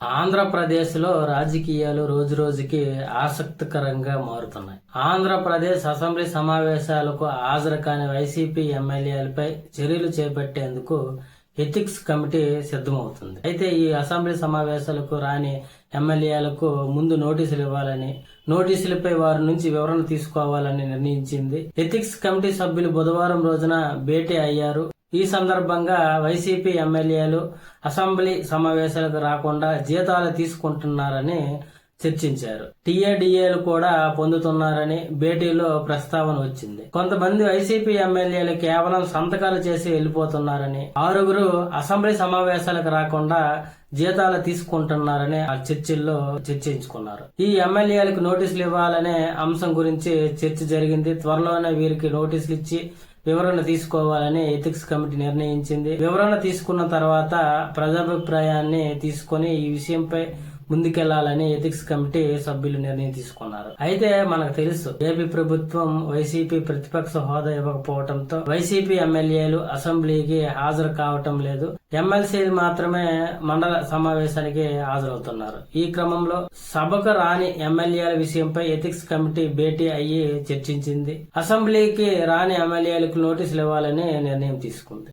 ఆంధ్రప్రదేశ్లో రాజకీయాలు రోజు రోజుకి ఆసక్తికరంగా మారుతున్నాయి. ఆంధ్రప్రదేశ్ అసెంబ్లీ సమావేశాలకు హాజరు కాని వైసీపీ ఎమ్మెల్యేలపై చర్యలు చేపట్టేందుకు ఎథిక్స్ కమిటీ సిద్ధమవుతుంది. అయితే ఈ అసెంబ్లీ సమావేశాలకు రాని ఎమ్మెల్యేలకు ముందు నోటీసులు ఇవ్వాలని నోటీసులపై వారి నుంచి వివరణ తీసుకోవాలని నిర్ణయించింది. ఎథిక్స్ కమిటీ సభ్యులు బుధవారం రోజున భేటీ అయ్యారు. ఈ సందర్భంగా వైసీపీ ఎమ్మెల్యేలు అసెంబ్లీ సమావేశాలకు రాకుండా జీతాలు తీసుకుంటున్నారని చర్చించారు. టీఏడీఏలు కూడా పొందుతున్నారని భేటీలో ప్రస్తావన వచ్చింది. కొంతమంది వైసీపీ ఎమ్మెల్యేలు కేవలం సంతకాలు చేసి వెళ్ళిపోతున్నారని ఆరుగురు అసెంబ్లీ సమావేశాలకు రాకుండా జీతాలు తీసుకుంటున్నారని ఆ చర్చిల్లో చర్చించుకున్నారు. ఈ ఎమ్మెల్యేలకు నోటీసులు ఇవ్వాలనే అంశం గురించి చర్చ జరిగింది. త్వరలోనే వీరికి నోటీసులు ఇచ్చి వివరణ తీసుకోవాలని ఎథిక్స్ కమిటీ నిర్ణయించింది. వివరణ తీసుకున్న తర్వాత ప్రజాభిప్రాయాన్ని తీసుకొని ఈ విషయంపై ముందుకెళ్ళాలని ఎథిక్స్ కమిటీ సభ్యులు నిర్ణయం తీసుకున్నారు. అయితే మనకు తెలుసు ఏపీ ప్రభుత్వం వైసీపీ ప్రతిపక్ష హోదా ఇవ్వకపోవడంతో వైసీపీ ఎమ్మెల్యేలు అసెంబ్లీకి హాజరు కావటం లేదు. ఎమ్మెల్సీలు మాత్రమే మండల సమావేశానికి హాజరవుతున్నారు. ఈ క్రమంలో సభకు రాని ఎమ్మెల్యేల విషయంపై ఎథిక్స్ కమిటీ భేటీ అయ్యి చర్చించింది. అసెంబ్లీకి రాని ఎమ్మెల్యేలకు నోటీసులు ఇవ్వాలని నిర్ణయం తీసుకుంది.